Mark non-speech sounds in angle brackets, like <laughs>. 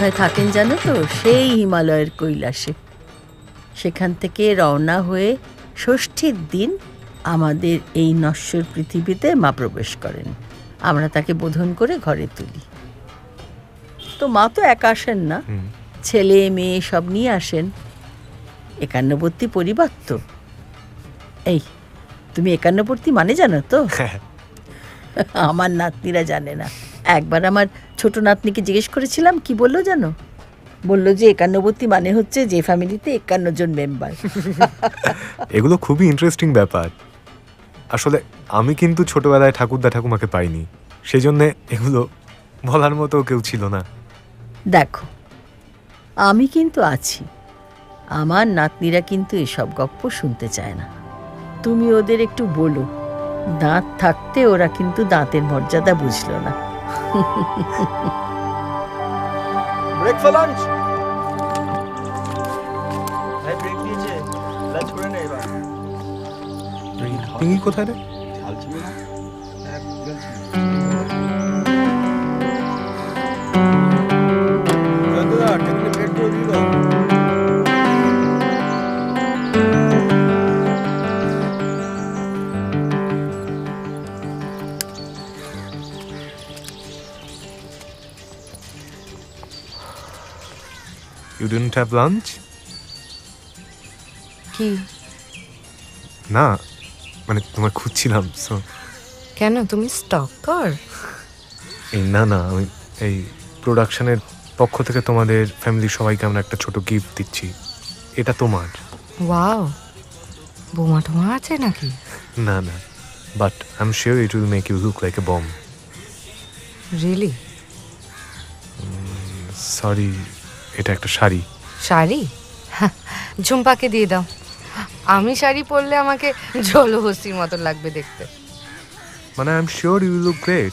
কোথায় থাকেন জানো তো? সেই হিমালয়ের কৈলাসে। সেখান থেকে রওনা হয়ে ষষ্ঠীর দিন আমাদের এই নশ্বর পৃথিবীতে মা প্রবেশ করেন। আমরা তাকে বোধন করে ঘরে তুলি। তো মা তো একা আসেন না। ছেলে মেয়ে সব নিয়ে আসেন। একান্নবর্তী পরিবার তো। এই তুমি একান্নবর্তী মানে জানো তো? <laughs> আমার নাতনিরা জানে না। একবার আমার ছোট নাতনিকে জিজ্ঞেস করেছিলাম কি বলল জানো? বলল যে একান্নবর্তী মানে হচ্ছে যে ফ্যামিলিতে একান্ন জন মেম্বার <laughs> এগুলো খুবই ইন্টারেস্টিং ব্যাপার। আসলে আমি কিন্তু ছোটবেলায় ঠাকুরদা ঠাকুমাকে পাইনি। সেই জন্যে এগুলো বলার মতো কেউ ছিল না। দেখো আমি কিন্তু আছি। আমার নাতনিরা কিন্তু এসব গপ্প শুনতে চায় না। তুমি ওদের একটু বলো। দাঁত থাকতে ওরা কিন্তু দাঁতের মর্যাদা বুঝলো না। কোথায় for you didn't have lunch কি? না মানে তোমার খুঁজছিলাম সো কেন? তুমি স্টকার এই না না আমি এই প্রোডাকশনের পক্ষ থেকে তোমাদের ফ্যামিলির সবাইকে আমরা একটা ছোট গিফট দিচ্ছি। এটা তোমার। ওয়াও বোমা টোমা আছে নাকি? না না but I am sure it will make you look like a bomb really sorry এটা একটা শাড়ি। শাড়ি? হ্যাঁ, ঝুম্পাকে দিয়ে দাও। আমি শাড়ি পরলে আমাকে জলহস্তির মতো লাগবে দেখতে। মানে I am sure you look great